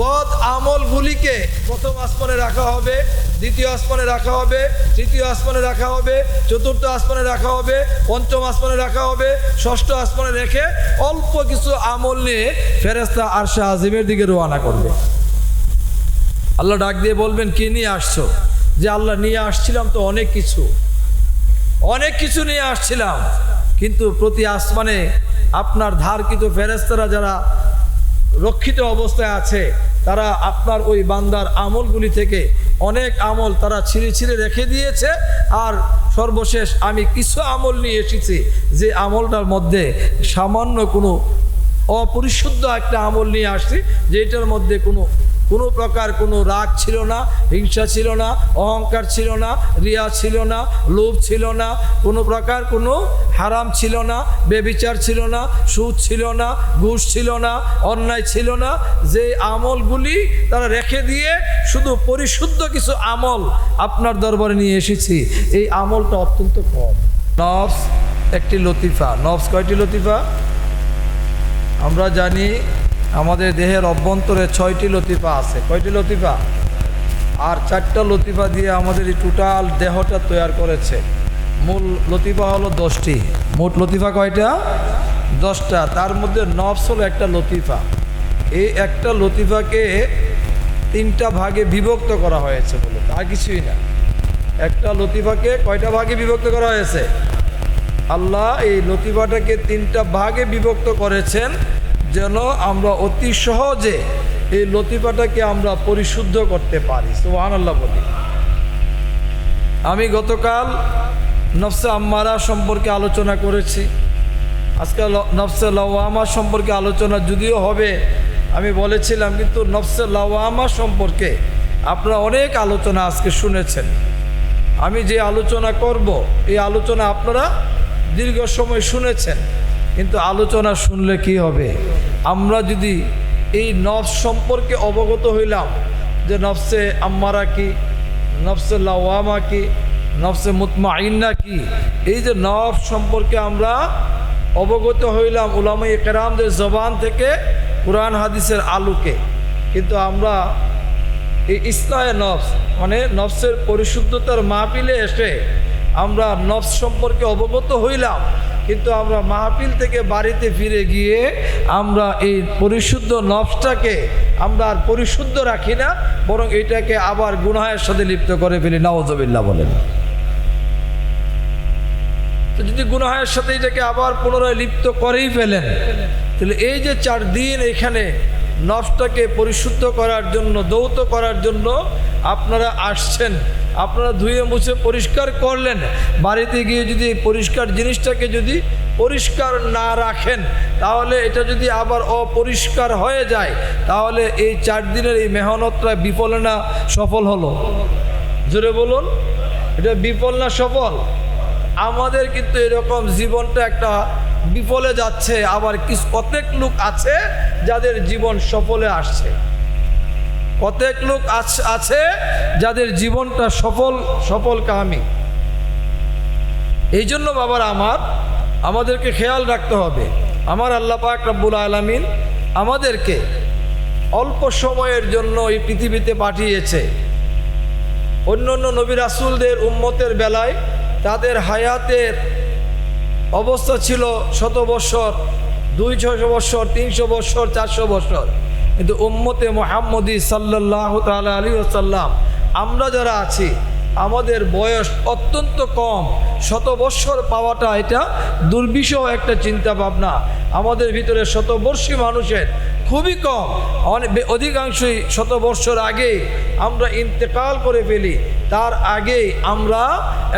বদ আমলগুলিকে প্রথম আসমানে রাখা হবে, দ্বিতীয় আসমানে রাখা হবে, তৃতীয় আসমানে রাখা হবে, চতুর্থ আসমানে রাখা হবে, পঞ্চম আসমানে রাখা হবে, ষষ্ঠ আসমানে রেখে অল্প কিছু আমল নিয়ে ফেরেস্তা আরশা আজিমের দিকে রোয়ানা করবে। আল্লাহ ডাক দিয়ে বলবেন, কি নিয়ে আসছো? যে আল্লাহ নিয়ে আসছিলাম তো অনেক কিছু। অনেক কিছু নিয়ে আসছিলাম, কিন্তু প্রতি আসমানে আপনার ধারকৃত ফেরেস্তারা যারা রক্ষিত অবস্থায় আছে, তারা আপনার ওই বান্দার আমলগুলি থেকে অনেক আমল তারা ছিঁড়ে ছিঁড়ে রেখে দিয়েছে। আর সর্বশেষ আমি কিছু আমল নিয়ে এসেছি, যে আমলটার মধ্যে সামান্য কোনো অপরিশুদ্ধ একটা আমল নিয়ে আসছি, যেটার মধ্যে কোনো কোনো প্রকার কোনো রাগ ছিল না, হিংসা ছিল না, অহংকার ছিল না, রিয়া ছিল না, লোভ ছিল না, কোনো প্রকার কোনো হারাম ছিল না, বেবিচার ছিল না, সুদ ছিল না, ঘুষ ছিল না, অন্যায় ছিল না। যে আমলগুলি তারা রেখে দিয়ে শুধু পরিশুদ্ধ কিছু আমল আপনার দরবারে নিয়ে এসেছি, এই আমলটা অত্যন্ত কম। নফস একটি লতিফা। নফস কয়টি লতিফা? আমরা জানি আমাদের দেহের অভ্যন্তরে ছয়টি লতিফা আছে। কয়টি লতিফা? আর চারটা লতিফা দিয়ে আমাদের এই টোটাল দেহটা তৈরি করেছে। মূল লতিফা হলো দশটি। মোট লতিফা কয়টা? দশটা। তার মধ্যে নফস হলো একটা লতিফা। এই একটা লতিফাকে তিনটা ভাগে বিভক্ত করা হয়েছে বলে। আর কিছুই না। একটা লতিফাকে কয়টা ভাগে বিভক্ত করা হয়েছে? আল্লাহ এই লতিফাটাকে তিনটা ভাগে বিভক্ত করেছেন। যেন আমরা অতি সহজে এই লতিফাটাকে আমরা পরিশুদ্ধ করতে পারি। সোহান আল্লাহ বলি। আমি গতকাল নফসে আম্মারা সম্পর্কে আলোচনা করেছি। আজকে ল- নফসে লাওয়ামা সম্পর্কে আলোচনা যদিও হবে, আমি বলেছিলাম, কিন্তু নফসে লাওয়ামা সম্পর্কে আপনারা অনেক আলোচনা আজকে শুনেছেন। আমি যে আলোচনা করব, এই আলোচনা আপনারা দীর্ঘ সময় শুনেছেন। কিন্তু আলোচনা শুনলে কি হবে? আমরা যদি এই নফস সম্পর্কে অবগত হইলাম যে নফসে আম্মারা কি, নফসে লাওয়ামা কি, নফসে মুতমা আইন্না কি, এই যে নফস সম্পর্কে আমরা অবগত হইলাম উলামাই কেরামদের জবান থেকে কোরআন হাদিসের আলোকে। কিন্তু আমরা এই ইসলাহে নফস মানে নফসের পরিশুদ্ধতার মাহফিলে এসে আমরা নফস সম্পর্কে অবগত হইলাম কিন্তু আমরা মাহফিল থেকে বাড়িতে ফিরে গিয়ে আমরা এই পরিশুদ্ধ নফসটাকে আমরা আর পরিশুদ্ধ রাখি না, বরং এটাকে আবার গুনাহের সাথে লিপ্ত করে ফেলি নওয়াজবিল্লা বলেন। তো যদি গুনাহের সাথে এটাকে আবার পুনরায় লিপ্ত করেই ফেলেন, তাহলে এই যে চার দিন এখানে নফসটাকে পরিশুদ্ধ করার জন্য, দৌত করার জন্য আপনারা আসছেন, আপনারা ধুয়ে মুছে পরিষ্কার করলেন, বাড়িতে গিয়ে যদি পরিষ্কার জিনিসটাকে যদি পরিষ্কার না রাখেন, তাহলে এটা যদি আবার অপরিষ্কার হয়ে যায়, তাহলে এই চার দিনের এই মেহনতটা বিফল না সফল হলো? জোরে বলুন, এটা বিফল না সফল? আমাদের কিন্তু এরকম জীবনটা একটা বিফলে যাচ্ছে, আবার কিছু কতক লোক আছে যাদের জীবন সফলে আসছে। কতক লোক আছ- যাদের জীবনটা সফল সফল কাহামি এই জন্য বাবার আমার, আমাদেরকে খেয়াল রাখতে হবে। আমার আল্লাহ পাক রব্বুল আলমিন আমাদেরকে অল্প সময়ের জন্য এই পৃথিবীতে পাঠিয়েছে। অন্য অন্য নবী রাসুলদের উম্মতের বেলায় তাদের হায়াতের অবস্থা ছিল শত বৎসর দুই ছশো বৎসর, তিনশো বৎসর, চারশো বৎসর। কিন্তু উম্মতে মোহাম্মদী সাল্লাহ তাল আলী সাল্লাম আমরা যারা আছি, আমাদের বয়স অত্যন্ত কম, শত বৎসর পাওয়াটা এটা দুর্বিষহ একটা চিন্তা ভাবনা। আমাদের ভিতরে শতবর্ষী মানুষের খুবই কম অনেক অধিকাংশই শত বৎসর আগে আমরা ইন্তেকাল করে ফেলি। তার আগে আমরা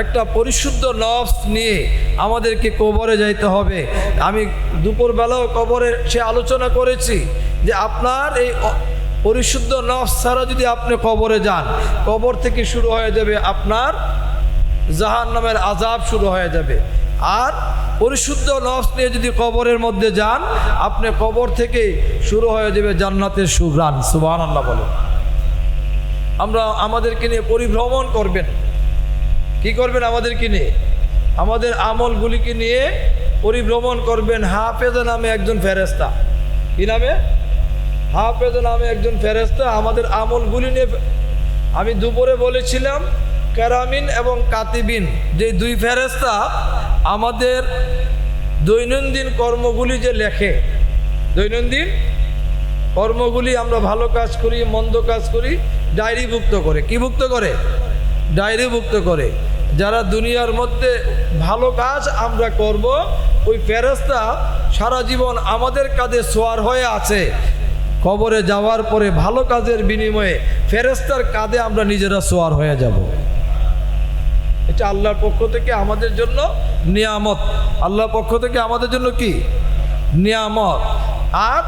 একটা পরিশুদ্ধ নফস নিয়ে আমাদেরকে কবরে যাইতে হবে। আমি দুপুরবেলাও কবরের সে আলোচনা করেছি যে আপনার এই পরিশুদ্ধ নফস ছাড়া যদি আপনি কবরে যান, কবর থেকে শুরু হয়ে যাবে আপনার জাহান নামের আজাব শুরু হয়ে যাবে। আর পরিশুদ্ধ নফস নিয়ে যদি কবরের মধ্যে যান, আপনি কবর থেকে শুরু হয়ে যাবে জান্নাতের সুগ্রাণ সুবাহ আল্লাহ বলে আমরা আমাদেরকে নিয়ে পরিভ্রমণ করবেন। কি করবেন আমাদেরকে নিয়ে? আমাদের আমলগুলিকে নিয়ে পরিভ্রমণ করবেন হাফেজা নামে একজন ফেরেস্তা কি নামে? হাফেজ নামে একজন ফেরেস্তা আমাদের আমলগুলি নিয়ে আমি দুপুরে বলেছিলাম ক্যারামিন এবং কাতিবিন, যে দুই ফেরেস্তা আমাদের দৈনন্দিন কর্মগুলি যে লেখে, দৈনন্দিন কর্মগুলি আমরা ভালো কাজ করি, মন্দ কাজ করি, ডায়েরিভুক্ত করে। কি ভুক্ত করে? ডায়েরিভুক্ত করে। যারা দুনিয়ার মধ্যে ভালো কাজ আমরা করব, ওই ফেরস্তা সারা জীবন আমাদের কাজে সোয়ার হয়ে আছে। কবরে যাওয়ার পরে ভালো কাজের বিনিময়ে ফেরেস্তার কাঁধে আমরা নিজেরা সোয়ার হয়ে যাব। এটা আল্লাহর পক্ষ থেকে আমাদের জন্য নিয়ামত। আল্লাহর পক্ষ থেকে আমাদের জন্য কি? নিয়ামত। আর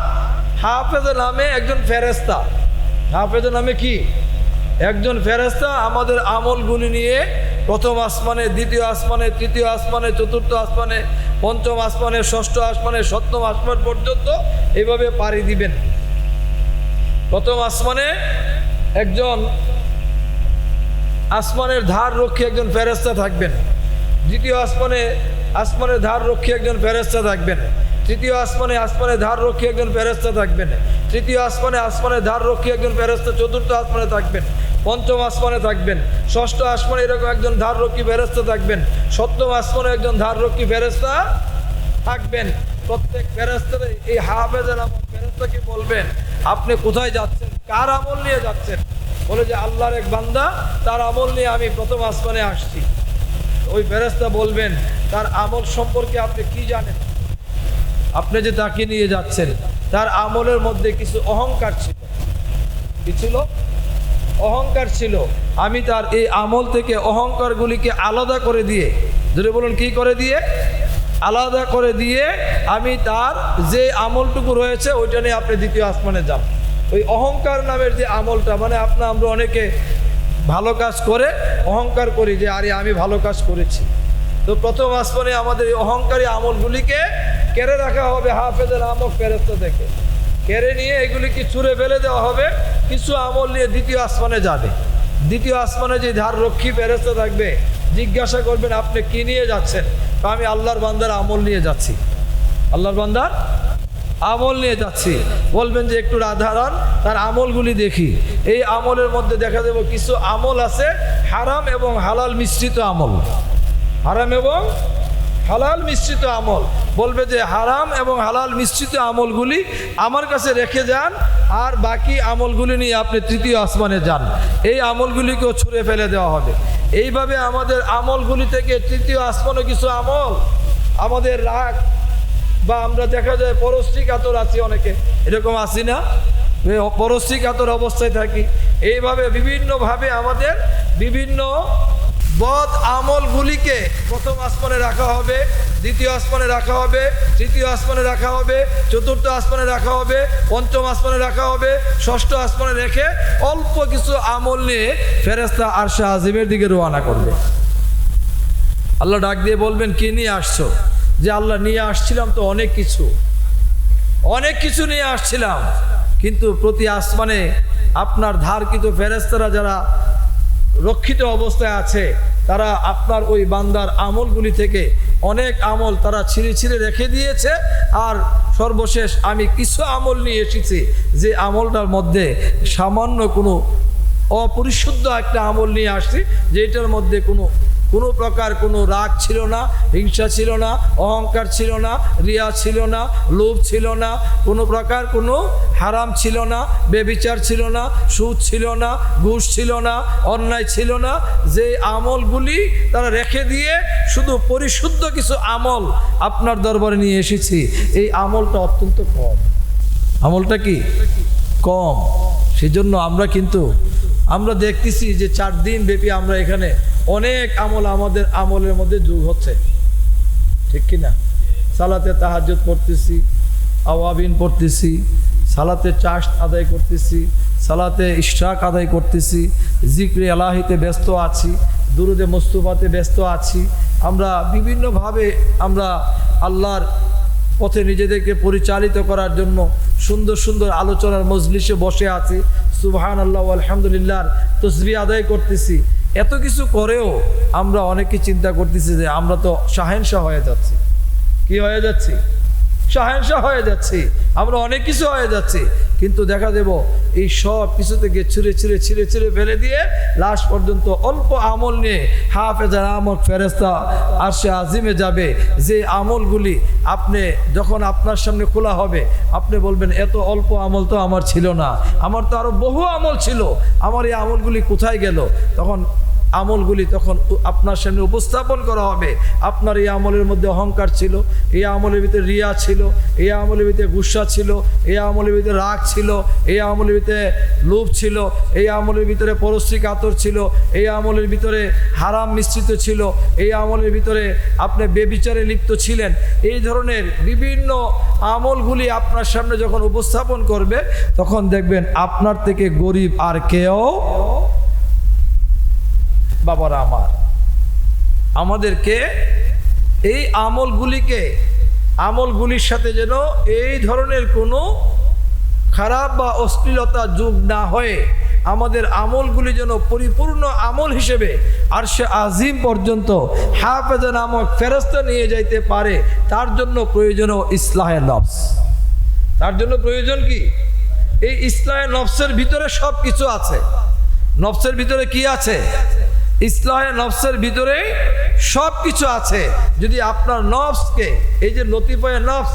হাফেজ নামে একজন ফেরেস্তা হাফেজ নামে কি? একজন ফেরেস্তা আমাদের আমল আমলগুলি নিয়ে প্রথম আসমানে, দ্বিতীয় আসমানে, তৃতীয় আসমানে, চতুর্থ আসমানে, পঞ্চম আসমানে, ষষ্ঠ আসমানে, সপ্তম আসমান পর্যন্ত এভাবে পাড়ি দিবেন। প্রথম আসমানে একজন আসমানের ধার রক্ষী একজন ফেরেস্তা থাকবেন। দ্বিতীয় আসমানে আসমানের ধার রক্ষী একজন ফেরেস্তা থাকবেন। তৃতীয় আসমানে আসমানের ধার রক্ষী একজন ফেরেস্তা থাকবেন। তৃতীয় আসমানে আসমানের ধার রক্ষী একজন ফেরেস্তা চতুর্থ আসমানে থাকবেন। পঞ্চম আসমানে থাকবেন। ষষ্ঠ আসমানে এরকম একজন ধার রক্ষী ফেরেস্তা থাকবেন। সপ্তম আসমানে একজন ধার রক্ষী ফেরেস্তা থাকবেন। প্রত্যেক ফেরেস্তার এই হাফেজের আমল ফেরেস্তাকে বলবেন। আপনি কোথায় যাচ্ছেন? কার আমল নিয়ে যাচ্ছেন? বলে যে আল্লাহর এক বান্দা, তার আমল নিয়ে আমি প্রথম আসমানে আসছি। ওই ফেরেস্তা বলবেন, তার আমল সম্পর্কে আপনি কি জানেন? আপনি যে তাকে নিয়ে যাচ্ছেন, তার আমলের মধ্যে কিছু অহংকার ছিল। কি ছিল? অহংকার ছিল। আমি তার এই আমল থেকে অহংকারগুলিকে আলাদা করে দিয়ে ধরে বলুন, কি করে দিয়ে? আলাদা করে দিয়ে আমি তার যে আমলটুকু রয়েছে, ওইটা নিয়ে আপনি দ্বিতীয় আসমানে যান। ওই অহংকার নামের যে আমলটা মানে আপনার আমরা অনেকে ভালো কাজ করে, অহংকার করি যে, আরে আমি ভালো কাজ করেছি। তো প্রথম আসমানে আমাদের এই অহংকারী আমলগুলিকে কেড়ে রাখা হবে হাফেজের আমক ফেরস্ত থেকে কেড়ে নিয়ে এগুলিকে ছুঁড়ে ফেলে দেওয়া হবে, কিছু আমল নিয়ে দ্বিতীয় আসমানে যাবে। দ্বিতীয় আসমানে যে ধার রক্ষী ফেরস্ত থাকবে, জিজ্ঞাসা করবেন, আপনি কি নিয়ে যাচ্ছেন? আমি আল্লাহর বান্দার আমল নিয়ে যাচ্ছি। আল্লাহর বান্দার আমল নিয়ে যাচ্ছি। বলবেন যে একটু রাধারণ তার আমলগুলি দেখি। এই আমলের মধ্যে দেখা দেব কিছু আমল আছে হারাম এবং হালাল মিশ্রিত আমল। হারাম এবং হালাল মিশ্রিত আমল। বলবে যে হারাম এবং হালাল মিশ্রিত আমলগুলি আমার কাছে রেখে যান, আর বাকি আমলগুলি নিয়ে আপনি তৃতীয় আসমানে যান। এই আমলগুলিকেও ছুঁড়ে ফেলে দেওয়া হবে। এইভাবে আমাদের আমলগুলি থেকে তৃতীয় আসমানে কিছু আমল, আমাদের রাগ, বা আমরা দেখা যায় পরশ্রী কাতর আছি অনেকে, এরকম আছি না? পরশ্রী কাতর অবস্থায় থাকি। এইভাবে বিভিন্নভাবে আমাদের বিভিন্ন বদ আমলগুলিকে প্রথম আসমানে রাখা হবে, দ্বিতীয় আসমানে রাখা হবে, তৃতীয় আসমানে রাখা হবে, চতুর্থ আসমানে রাখা হবে, পঞ্চম আসমানে রাখা হবে, ষষ্ঠ আসমানে রেখে অল্প কিছু আমল নিয়ে ফেরেস্তা আর শাহ আজিমের দিকে রোয়ানা করবে। আল্লাহ ডাক দিয়ে বলবেন, কি নিয়ে আসছো? যে আল্লাহ নিয়ে আসছিলাম তো অনেক কিছু। অনেক কিছু নিয়ে আসছিলাম, কিন্তু প্রতি আসমানে আপনার ধারকৃত ফেরেস্তারা যারা রক্ষিত অবস্থায় আছে। তারা আপনার ওই বান্দার আমলগুলি থেকে অনেক আমল তারা ছিঁড়ে ছিঁড়ে রেখে দিয়েছে। আর সর্বশেষ আমি কিছু আমল নিয়ে এসেছি যে আমলটার মধ্যে সামান্য কোনো অপরিশুদ্ধ একটা আমল নিয়ে আসছি, যেটার মধ্যে কোনো কোনো প্রকার কোনো রাগ ছিল না, হিংসা ছিল না, অহংকার ছিল না, রিয়া ছিল না, লোভ ছিল না, কোনো প্রকার কোনো হারাম ছিল না, বেবিচার ছিল না, সুদ ছিল না, ঘুষ ছিল না, অন্যায় ছিল না। যে আমলগুলি তারা রেখে দিয়ে শুধু পরিশুদ্ধ কিছু আমল আপনার দরবারে নিয়ে এসেছি, এই আমলটা অত্যন্ত কম। আমলটা কি? কম। সেজন্য আমরা কিন্তু আমরা দেখতেছি যে চার দিন ব্যাপী আমরা এখানে অনেক আমল আমাদের আমলের মধ্যে যোগ হচ্ছে। ঠিক কি না সালাতে তাহাজ্জুদ পড়তেছি, আওয়াবিন পড়তেছি, সালাতে চাষ আদায় করতেছি, সালাতে ইশরাক আদায় করতেছি, জিক্রে আলাহিতে ব্যস্ত আছি, দুরুদে মুস্তফাতে ব্যস্ত আছি। আমরা বিভিন্নভাবে আমরা আল্লাহর পথে নিজেদেরকে পরিচালিত করার জন্য সুন্দর সুন্দর আলোচনার মজলিসে বসে আছি। সুবহান আল্লাহ আলহামদুলিল্লাহর তসবি আদায় করতেছি। এত কিছু করেও আমরা অনেকে চিন্তা করতেছি যে আমরা তো শাহেনশাহ হয়ে যাচ্ছি। কি হয়ে যাচ্ছি? শাহেনশাহ হয়ে যাচ্ছি। আমরা অনেক কিছু হয়ে যাচ্ছি। কিন্তু দেখা দেব, এই সব কিছু থেকে ছিঁড়ে ছিঁড়ে ছিঁড়ে ছিঁড়ে ফেলে দিয়ে লাশ পর্যন্ত অল্প আমল নিয়ে হাফেজার আমল ফেরেস্তা আর সে আজিমে যাবে। যে আমলগুলি আপনি, যখন আপনার সামনে খোলা হবে, আপনি বলবেন, এত অল্প আমল তো আমার ছিল না। আমার তো আরও বহু আমল ছিল। আমার এই আমলগুলি কোথায় গেল? তখন আমলগুলি তখন আপনার সামনে উপস্থাপন করা হবে। আপনার এই আমলের মধ্যে অহংকার ছিল, এই আমলের ভিতরে রিয়া ছিল, এই আমলের ভিতরে গুসা ছিল, এই আমলের ভিতরে রাগ ছিল, এই আমলের ভিতরে লোভ ছিল, এই আমলের ভিতরে পরশ্রী কাতর ছিল, এই আমলের ভিতরে হারাম মিশ্রিত ছিল, এই আমলের ভিতরে আপনি বেবিচারে লিপ্ত ছিলেন। এই ধরনের বিভিন্ন আমলগুলি আপনার সামনে যখন উপস্থাপন করবে, তখন দেখবেন আপনার থেকে গরিব আর কেউ বাবারা আমার। আমাদেরকে এই আমলগুলিকে, আমলগুলির সাথে যেন এই ধরনের কোনো খারাপ বা অশ্লীলতা যোগ না হয়ে আমাদের আমলগুলি যেন পরিপূর্ণ আমল হিসেবে আর সে আজিম পর্যন্ত হাফেজা নামক ফেরস্তা নিয়ে যাইতে পারে, তার জন্য প্রয়োজন ইসলাহে নফস। তার জন্য প্রয়োজন কি? এই ইসলাহে নফসের ভিতরে সব কিছু আছে। নফসের ভিতরে কি আছে? ইসলাহে নফসের ভিতরে সব কিছু আছে। যদি আপনার নফসকে, এই যে লতিফায় নফস,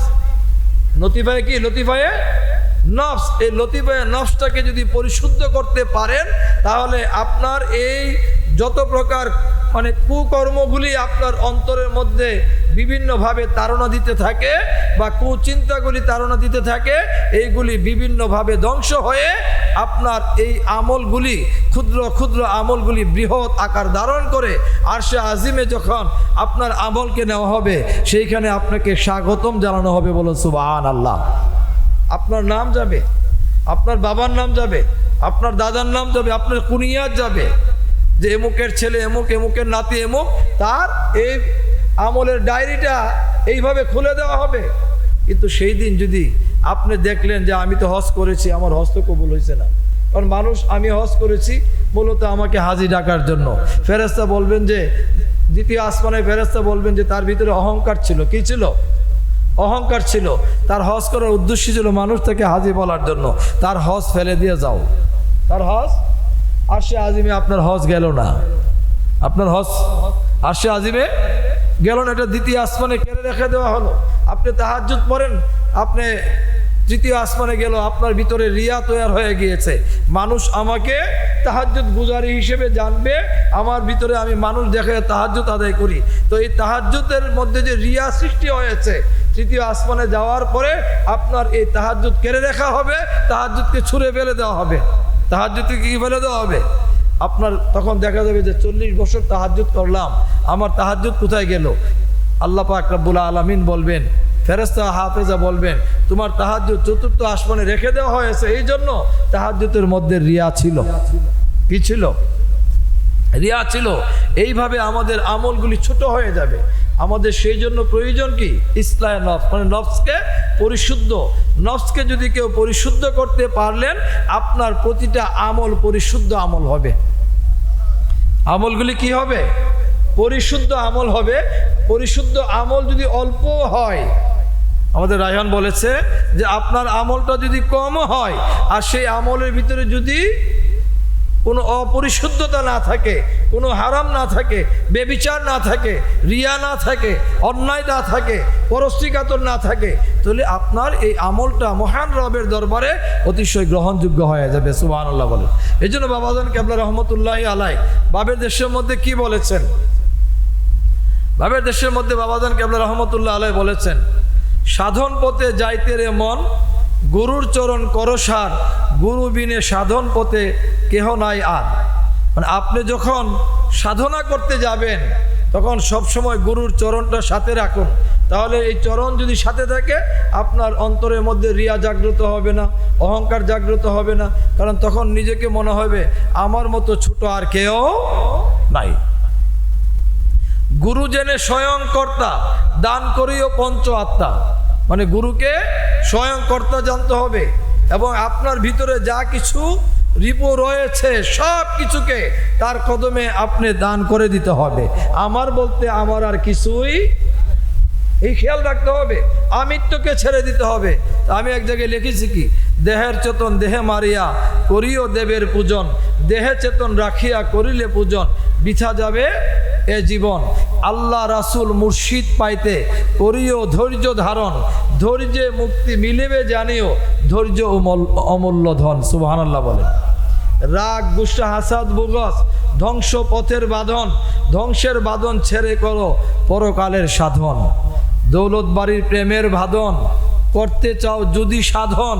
লতিফায় কি? লতিফায় নফস। এই লতিফায় নফসটাকে যদি পরিশুদ্ধ করতে পারেন, তাহলে আপনার এই যত প্রকার মানে কুকর্মগুলি আপনার অন্তরের মধ্যে বিভিন্নভাবে তাড়না দিতে থাকে বা কুচিন্তাগুলি তাড়না দিতে থাকে, এইগুলি বিভিন্নভাবে ধ্বংস হয়ে আপনার এই আমলগুলি, ক্ষুদ্র ক্ষুদ্র আমলগুলি বৃহৎ আকার ধারণ করে আর সে আজিমে যখন আপনার আমলকে নেওয়া হবে, সেইখানে আপনাকে স্বাগতম জানানো হবে বলো সুবাহান আল্লাহ আপনার নাম যাবে, আপনার বাবার নাম যাবে, আপনার দাদার নাম যাবে, আপনার কুনিয়াত যাবে যে এমুকের ছেলে এমুক, এমুকের নাতি এমুক, তার এই আমলের ডায়েরিটা এইভাবে খুলে দেওয়া হবে। কিন্তু সেই দিন যদি আপনি দেখলেন যে আমি তো হজ করেছি, আমার হজ তো কবুল হয়েছে না। কারণ মানুষ, আমি হজ করেছি মূলত আমাকে হাজি ডাকার জন্য। ফেরেস্তা বলবেন যে, দ্বিতীয় আসমানে ফেরেস্তা বলবেন যে, তার ভিতরে অহংকার ছিল। কি ছিল? অহংকার ছিল। তার হজ করার উদ্দেশ্য ছিল মানুষ তাকে হাজি বলার জন্য। তার হজ ফেলে দিয়ে যাও। তার হজ আর সে আজিমে আপনার হজ গেল না। আপনার হজ আর সে আজিমে গেল না, এটা দ্বিতীয় আসমানে কেড়ে রেখে দেওয়া হলো। আপনি তাহাজ্জুদ পড়েন, আপনি তৃতীয় আসমানে গেল, আপনার ভিতরে রিয়া তৈয়ার হয়ে গিয়েছে। মানুষ আমাকে তাহাজ্জুদ গুজারি হিসেবে জানবে, আমার ভিতরে আমি মানুষ দেখে তাহাজ্জুদ আদায় করি। তো এই তাহাজ্জুদের মধ্যে যে রিয়া সৃষ্টি হয়েছে, তৃতীয় আসমানে যাওয়ার পরে আপনার এই তাহাজ্জুদ কেড়ে রাখা হবে, তাহাজ্জুদকে ছুঁড়ে ফেলে দেওয়া হবে। তাহাজ্জুদকে কি ফেলে দেওয়া হবে? আপনার তখন দেখা যাবে যে চল্লিশ বছর তাহাজ্জুদ করলাম, আমার তাহাজ্জুদ কোথায় গেল? আল্লাহ পাক রব্বুল আলমিন বলবেন ফেরেস্তা হাফেজা বলবেন, তোমার তাহাজ্জুদ চতুর্থ আসমানে রেখে দেওয়া হয়েছে, এই জন্য তাহাজ্জুদের মধ্যে রিয়া ছিল। কি ছিল? রিয়া ছিল। এইভাবে আমাদের আমলগুলি ছোট হয়ে যাবে। আমাদের সেই জন্য প্রয়োজন কি? ইসলাম নফস মানে নফসকে পরিশুদ্ধ নফসকে যদি কেউ পরিশুদ্ধ করতে পারলেন, আপনার প্রতিটা আমল পরিশুদ্ধ আমল হবে। আমলগুলি কি হবে? পরিশুদ্ধ আমল হবে। পরিশুদ্ধ আমল যদি অল্প হয়, আমাদের রায়হান বলেছে যে আপনার আমলটা যদি কম হয়, আর সেই আমলের ভিতরে যদি কোনো অপরিশুদ্ধতা না থাকে, কোনো হারাম না থাকে, বেবিচার না থাকে, রিয়া না থাকে, অন্যায় না থাকে, পরস্তিকাতর না থাকে, তাহলে আপনার এই আমলটা মহান রবের দরবারে অতিশয় গ্রহণযোগ্য হয়ে যাবে সুবাহ আল্লাহ বলে এই জন্য বাবাজান কেবলা রহমতুল্লাহ আলাই বাবের দেশের মধ্যে কি বলেছেন? বাবের দেশের মধ্যে বাবাজান কেবলা রহমতুল্লাহ আলাই বলেছেন, সাধন পথে যাইতে রে মন গুরুর চরণ করসার গুরু বিনে সাধন পথে কেহ নাই আর। মানে আপনি যখন সাধনা করতে যাবেন, তখন সব সময় গুরুর চরণটা সাথে রাখুন। তাহলে এই চরণ যদি সাথে থাকে, আপনার অন্তরের মধ্যে রিয়া জাগ্রত হবে না, অহংকার জাগ্রত হবে না, কারণ তখন নিজেকে মনে হবে, আমার মতো ছোট আর কেউ নাই। গুরু জেনে স্বয়ং কর্তা, দান করিও পঞ্চ আত্মা। মানে গুরুকে স্বয়ং কর্তা জানতে হবে এবং আপনার ভিতরে যা কিছু রিপো রয়েছে, সব কিছুকে তার কদমে আপনি দান করে দিতে হবে। আমার বলতে আমার আর কিছুই এই খেয়াল রাখতে হবে। আমিত্বকে ছেড়ে দিতে হবে। আমি এক জায়গায় লিখেছি কি? দেহের চেতন, দেহে মারিয়া করিও দেবের পূজন। দেহে চেতন রাখিয়া করিলে পূজন। বিছা যাবে এ জীবন। আল্লাহ রাসুল মুর্শিদ পাইতে করিও ধৈর্য ধারণ। ধৈর্যে মুক্তি মিলিবে জানিও ধৈর্য অমল- অমূল্য ধন। সুবহান আল্লাহ বলেন। রাগ, গুসা, হাসাদ, বুগস, ধ্বংস পথের বাঁধন। ধ্বংসের বাঁধন ছেড়ে করো পরকালের সাধন। দৌলত বাড়ির প্রেমের বাঁধন। করতে চাও যদি সাধন,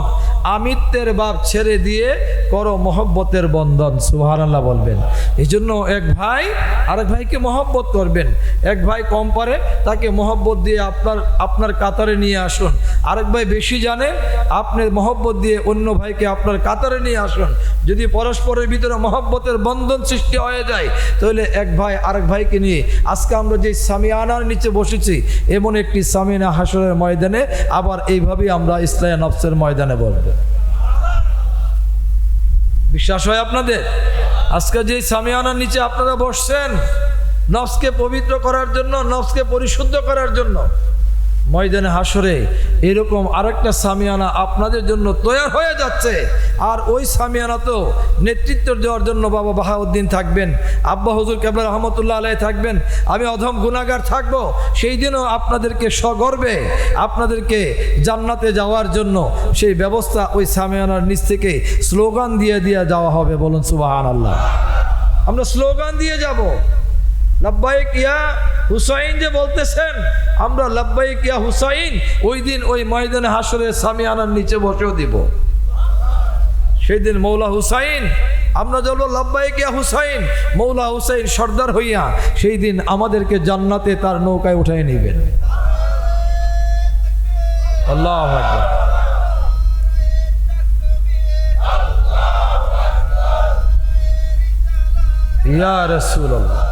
আমিত্বের বাপ ছেড়ে দিয়ে করো মহব্বতের বন্ধন। সুবহানাল্লাহ বলবেন। এই জন্য এক ভাই, আরেক ভাইকে মহব্বত করবেন। এক ভাই কম পারে, তাকে মহব্বত দিয়ে আপনার আপনার কাতারে নিয়ে আসুন। আরেক ভাই বেশি জানে, আপনি মহব্বত দিয়ে অন্য ভাইকে আপনার কাতারে নিয়ে আসুন। যদি পরস্পরের ভিতরে মহব্বতের বন্ধন সৃষ্টি হয়ে যায়, তাহলে এক ভাই আরেক ভাইকে নিয়ে, আজকে আমরা যে সামিয়ানার নিচে বসেছি, এমন একটি সামিনা হাসরের ময়দানে আবার এইভাবেই আমরা ইসলাম নফসের ময়দানে বলব। বিশ্বাস হয় আপনাদের? আজকে যে সামিয়ানার নিচে আপনারা বসছেন, নফসকে পবিত্র করার জন্য, নফসকে পরিশুদ্ধ করার জন্য ময়দানে হাসরে এরকম আরেকটা সামিয়ানা আপনাদের জন্য তৈরি হয়ে যাচ্ছে। আর ওই সামিয়ানা তো নেতৃত্ব দেওয়ার জন্য বাবা বাহাউদ্দিন থাকবেন, আব্বা হজুর কেবলা রহমতুল্লাহ আলাই থাকবেন, আমি অধম গুণাগার থাকব। সেই দিনও আপনাদেরকে সগর্বে, আপনাদেরকে জান্নাতে যাওয়ার জন্য সেই ব্যবস্থা ওই সামিয়ানার নিচ থেকে স্লোগান দিয়ে দিয়ে যাওয়া হবে। বলুন সুবাহান আল্লাহ আমরা স্লোগান দিয়ে যাব। লাব্বাইক ইয়া হুসাইন যে বলতেছেন, আমরা লাব্বাইক ইয়া হুসাইন, ওই দিন ওই ময়দানে হাসরে সামিয়ানার নিচে বসেও দিব। সেই দিন মৌলা হুসাইন, আমরা বলব লাব্বাইক ইয়া হুসাইন, মৌলা হুসাইন সর্দার হইয়া সেই দিন আমাদেরকে জান্নাতে তার নৌকায় উঠাই নেবেন। আল্লাহ ইয়া রাসূলুল্লাহ।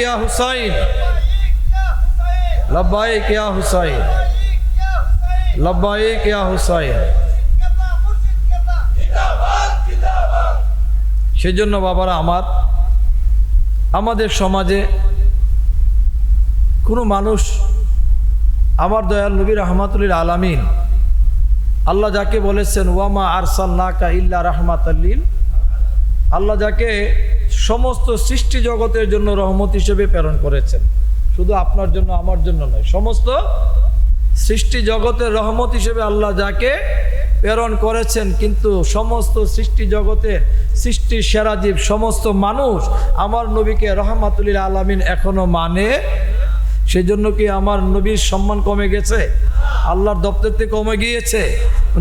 ইয়া হুসাইন। হুসাইন। সেজন্য বাবারা আমার, আমাদের সমাজে কোনো মানুষ আমার দয়াল নবী রহমাতুল্লিল আলামিন, আল্লাহ যাকে বলেছেন ওয়ামা আরসাল নাকা ইল্লা রাহমাতাল্লিল আল্লাহ যাকে সমস্ত সৃষ্টি জগতের জন্য রহমত হিসেবে প্রেরণ করেছেন। শুধু আপনার জন্য, আমার জন্য নয়, সমস্ত সৃষ্টি জগতের রহমত হিসেবে আল্লাহ যাকে প্রেরণ করেছেন, কিন্তু সমস্ত সৃষ্টি জগতের সৃষ্টি সেরা জীব, সমস্ত মানুষ আমার নবীকে রহমাতুল্লিল আলামিন এখনও মানে। সেজন্য কি আমার নবীর সম্মান কমে গেছে? আল্লাহর দপ্তরতে কমে গিয়েছে?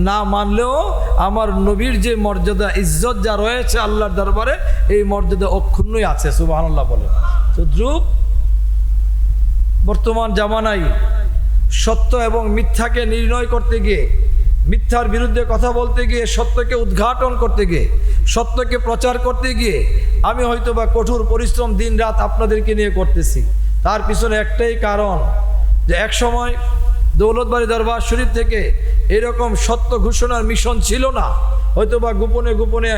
না মানলেও আমার নবীর যে মর্যাদা, ইজ্জত যা রয়েছে আল্লাহর দরবারে, এই মর্যাদা অক্ষুণ্ণই আছে সুবাহ বলে। তো ধ্রুব বর্তমান জামানায় সত্য এবং মিথ্যাকে নির্ণয় করতে গিয়ে, মিথ্যার বিরুদ্ধে কথা বলতে গিয়ে, সত্যকে উদ্ঘাটন করতে গিয়ে, সত্যকে প্রচার করতে গিয়ে, আমি হয়তো বা কঠোর পরিশ্রম দিন রাত আপনাদেরকে নিয়ে করতেছি। তার পিছনে একটাই কারণ যে এক সময় দৌলতবাড়ি দরবার শরীফ থেকে এরকম সত্য ঘোষণার মিশন ছিল না। হয়তো বা গোপনে গোপনে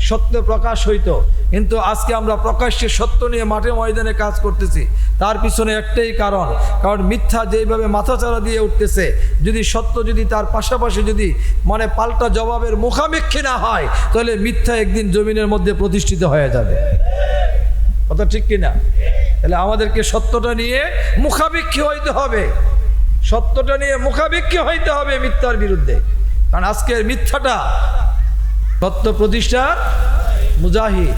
সত্য প্রকাশ হইতো। কিন্তু আজকে আমরা প্রকাশ্যে সত্য নিয়ে মাঠে ময়দানে কাজ করতেছি। তার পিছনে একটাই কারণ কারণ মিথ্যা যেইভাবে মাথাচাড়া দিয়ে উঠতেছে, যদি সত্য যদি তার পাশাপাশি যদি মানে পাল্টা জবাবের মুখাপেক্ষী না হয়, তাহলে মিথ্যা একদিন জমিনের মধ্যে প্রতিষ্ঠিত হয়ে যাবে। কথা ঠিক কিনা? তাহলে আমাদেরকে সত্যটা নিয়ে মুখাপেক্ষী হইতে হবে। সত্যটা নিয়ে মুখাপেক্ষী হইতে হবে মিথ্যার বিরুদ্ধে। কারণ আজকের মিথ্যাটা সত্য প্রতিষ্ঠার মুজাহিদ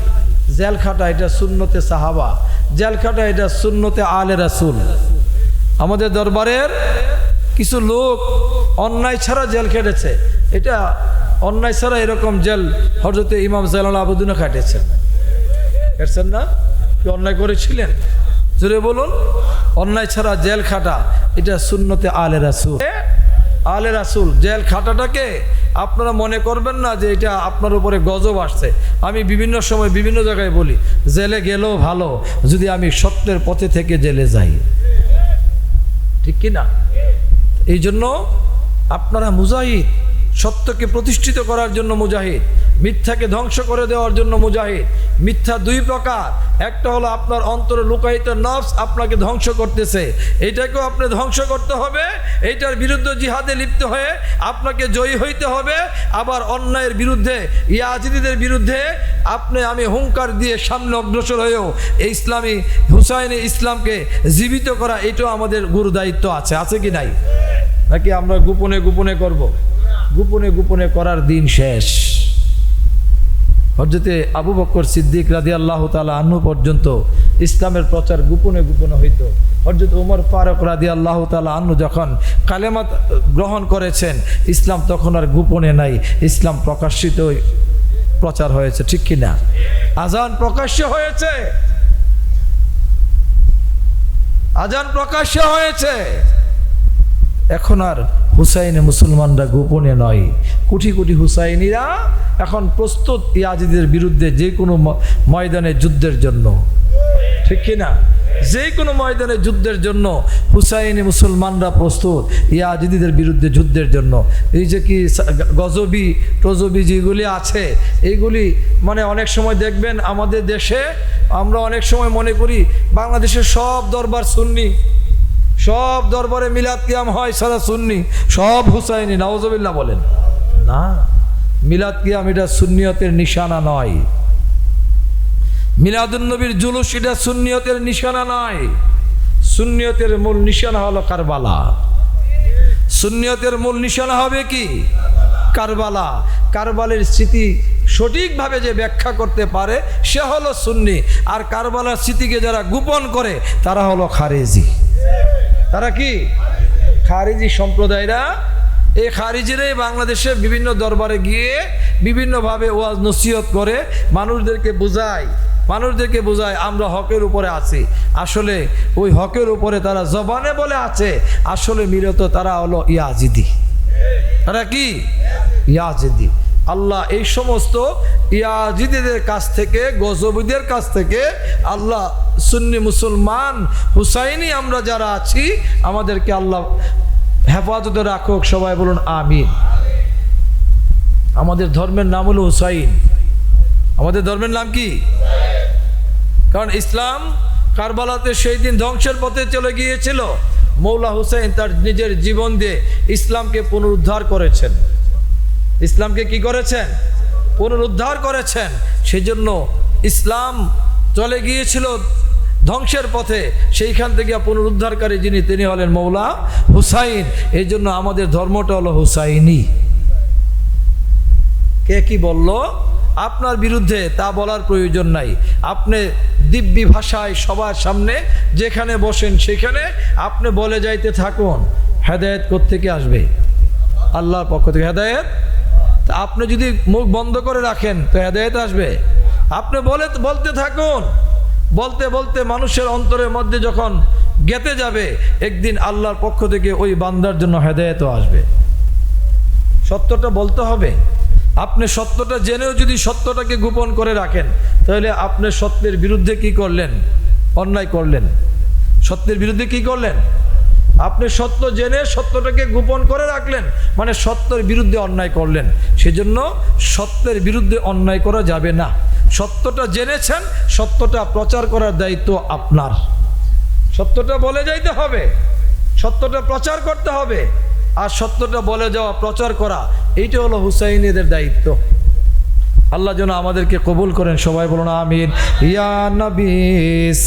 জেল খাটা এটা শূন্যতে সাহাবা জেল খাটা এটা শূন্যতে আলে রাসুল। আমাদের দরবারের কিছু লোক অন্যায় ছাড়া জেল খেটেছে। এটা অন্যায় ছাড়া এরকম জেল হজরতে ইমাম জালাল আবুদিনও খাটেছেন। খেটছেন না? কি অন্যায় করেছিলেন? জোরে বলুন অন্যায় ছাড়া জেল খাটা এটা শূন্যতে আলে রাসুল। আলে রাসুল জেল খাটাটাকে আপনারা মনে করবেন না যে এটা আপনার উপরে গজব আসছে। আমি বিভিন্ন সময় বিভিন্ন জায়গায় বলি জেলে গেলেও ভালো যদি আমি সত্যের পথে থেকে জেলে যাই। ঠিক কি না? এই জন্য আপনারা মুজাহিদ সত্যকে প্রতিষ্ঠিত করার জন্য মুজাহিদ। মিথ্যাকে ধ্বংস করে দেওয়ার জন্য মুজাহিদ। মিথ্যা দুই প্রকার। একটা হলো আপনার অন্তরে লুকায়িত নফস আপনাকে ধ্বংস করতেছে। এইটাকেও আপনি ধ্বংস করতে হবে। এইটার বিরুদ্ধে জিহাদে লিপ্ত হয়ে আপনাকে জয়ী হইতে হবে। আবার অন্যায়ের বিরুদ্ধে, ইয়াজিদিদের বিরুদ্ধে আপনি আমি হুঙ্কার দিয়ে সামনে অগ্রসর হয়েও এই ইসলামী হুসাইনে ইসলামকে জীবিত করা, এটাও আমাদের গুরু দায়িত্ব আছে। আছে কি নাই? নাকি আমরা গোপনে গোপনে করব? গোপনে গোপনে করার দিন শেষ। হজরতে আবু বক্কর সিদ্দিক রাজি আল্লাহ তালা আন্ন পর্যন্ত ইসলামের প্রচার গোপনে গোপনে হইত। হজরত উমর ফারুক রাজি আল্লাহ তালা আন্ন যখন কালেমাত গ্রহণ করেছেন, ইসলাম তখন আর গোপনে নাই। ইসলাম প্রকাশিত প্রচার হয়েছে, ঠিক কিনা আজান প্রকাশ্য হয়েছে। আজান প্রকাশ্য হয়েছে। এখন আর হুসাইনে মুসলমানরা গোপনে নয়। কোটি কোটি হুসাইনিরা এখন প্রস্তুত ইয়াজিদের বিরুদ্ধে যে কোনো ময়দানে যুদ্ধের জন্য। ঠিক কিনা? যে কোনো ময়দানে যুদ্ধের জন্য হুসাইনি মুসলমানরা প্রস্তুত ইয়াজিদিদের বিরুদ্ধে যুদ্ধের জন্য। এই যে কি গজবি, টজবি যেগুলি আছে এইগুলি মানে অনেক সময় দেখবেন আমাদের দেশে আমরা অনেক সময় মনে করি বাংলাদেশের সব দরবার সুন্নি। সব দরবারে মিলাদ কিয়াম হয় সারা সুন্নি। সব হুসাইনি নওয়াজবিল্লাহ বলেন। না, মিলাদ কিয়াম এটা সুন্নিয়তের নিশানা নয়। মিলাদুন্নবীর জুলুস এটা সুন্নিয়তের নিশানা নয়। সুন্নিয়তের মূল নিশানা হলো কারবালা। সুন্নিয়তের মূল নিশানা হবে কি? কারবালা। কারবালের স্মৃতি সঠিকভাবে যে ব্যাখ্যা করতে পারে, সে হলো সুন্নি। আর কারবালার স্মৃতিকে যারা গোপন করে, তারা হলো খারেজি। তারা কি? খারিজি সম্প্রদায়রা। এই খারিজিরাই বাংলাদেশে বিভিন্ন দরবারে গিয়ে বিভিন্নভাবে ওয়াজ নসিহত করে, মানুষদেরকে বোঝায় মানুষদেরকে বোঝায়, আমরা হকের উপরে আছি। আসলে ওই হকের উপরে তারা জবানে বলে আছে, আসলে মিলত তারা হলো ইয়াজিদি। তারা কি? ইয়াজিদি। আল্লাহ এই সমস্ত ইয়াজিদিদের কাছ থেকে, গজবিদের কাছ থেকে আল্লাহ সুন্নি মুসলমান হুসাইনি আমরা যারা আছি, আমাদেরকে আল্লাহ হেফাজতে রাখুক, সবাই বলুন আমিন। আমাদের ধর্মের নাম হলো হুসাইন। আমাদের ধর্মের নাম কি? কারণ ইসলাম কারবালাতে সেই দিন ধ্বংসের পথে চলে গিয়েছিল। মৌলা হুসাইন তার নিজের জীবন দিয়ে ইসলামকে পুনরুদ্ধার করেছেন। ইসলামকে কি করেছেন? পুনরুদ্ধার করেছেন। সেই জন্য ইসলাম চলে গিয়েছিল ধ্বংসের পথে। সেইখান থেকে পুনরুদ্ধারকারী যিনি, তিনি হলেন মৌলা হুসাইন। এই জন্য আমাদের ধর্মটা হলো হুসাইনি। কে কি বলল? আপনার বিরুদ্ধে তা বলার প্রয়োজন নাই। আপনি দিব্যি ভাষায় সবার সামনে যেখানে বসেন সেখানে আপনি বলে যাইতে থাকুন। হেদায়েত থেকে আসবে? আল্লাহর পক্ষ থেকে হেদায়েত তা আপনি যদি মুখ বন্ধ করে রাখেন, তো হেদায়েত আসবে। আপনি বলে, বলতে থাকুন। বলতে বলতে মানুষের অন্তরের মধ্যে যখন গেতে যাবে, একদিন আল্লাহর পক্ষ থেকে ওই বান্দার জন্য হেদায়েতও আসবে। সত্যটা বলতে হবে। আপনি সত্যটা জেনেও যদি সত্যটাকে গোপন করে রাখেন, তাহলে আপনি সত্যের বিরুদ্ধে কি করলেন? অন্যায় করলেন। সত্যের বিরুদ্ধে কি করলেন? আপনি সত্য জেনে সত্যটাকে গোপন করে রাখলেন মানে সত্যের বিরুদ্ধে অন্যায় করলেন। সেজন্য সত্যের বিরুদ্ধে অন্যায় করা যাবে না। সত্যটা জেনেছেন, সত্যটা প্রচার করার দায়িত্ব আপনার। সত্যটা বলে যাইতে হবে, সত্যটা প্রচার করতে হবে, আর সত্যটা বলে যাওয়া, প্রচার করা, এইটা হলো হুসাইনীদের দায়িত্ব। আল্লাহ যেন আমাদেরকে কবুল করেন, সবাই বলুন আমিন। ইয়া নবী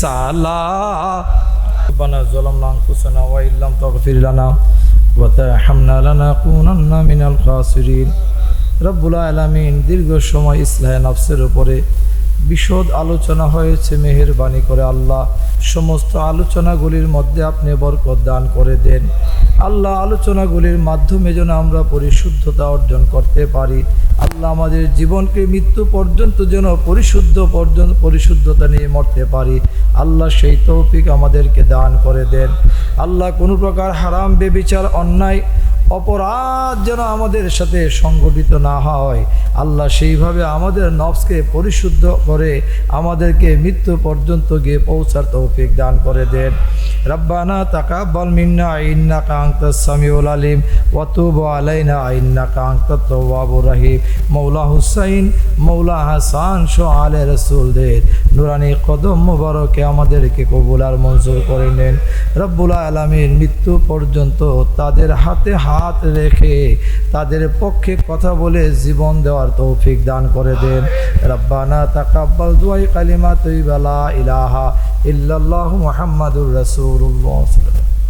সালা ربنا ظلمنا انفسنا وان لم تغفر لنا وترحمنا لنكونن من الخاسرين রব্বুল আলামিন দীর্ঘ সময় ইসলাহ নফসের উপরে বিশদ আলোচনা হয়েছে মেহেরবানি করে আল্লাহ। সমস্ত আলোচনাগুলির মধ্যে আপনি বরকত দান করে দেন। আল্লাহ আলোচনাগুলির মাধ্যমে যেন আমরা পরিশুদ্ধতা অর্জন করতে পারি। আল্লাহ আমাদের জীবনকে মৃত্যু পর্যন্ত যেন পরিশুদ্ধ পর্যন্ত পরিশুদ্ধতা নিয়ে মরতে পারি। আল্লাহ সেই তৌফিক আমাদেরকে দান করে দেন। আল্লাহ কোনো প্রকার হারাম, বেবিচার, অন্যায় অপরাধ যেন আমাদের সাথে সংগঠিত না হয়। আল্লাহ সেইভাবে আমাদের নফসকে পরিশুদ্ধ করে আমাদেরকে মৃত্যু পর্যন্ত গিয়ে পৌঁছার তৌফিক দান করে দেন। রব্বানা তাকাব্বাল মিন্না ইন্নাকা আনতাস সামিউল আলিম। ওয়া তুব আলাইনা ইন্নাকা আনতাত তাওয়াবুর রহিম। মৌলা হুসাইন, মৌলা হাসান শো আলে রসুলদের নুরানি কদম মুবারকে আমাদেরকে কবুল আর মঞ্জুর করে নেন। রব্বুল আলমীর মৃত্যু পর্যন্ত তাদের হাতে হাত রেখে তাদের পক্ষে কথা বলে জীবন দেওয়ার তৌফিক দান করে দেন রব্বানা তাকাব্বাল দুয়াই কালিমা তৈবালা ইলাহা ইল্লাল্লাহু মুহাম্মাদুর রাসূলুল্লাহ।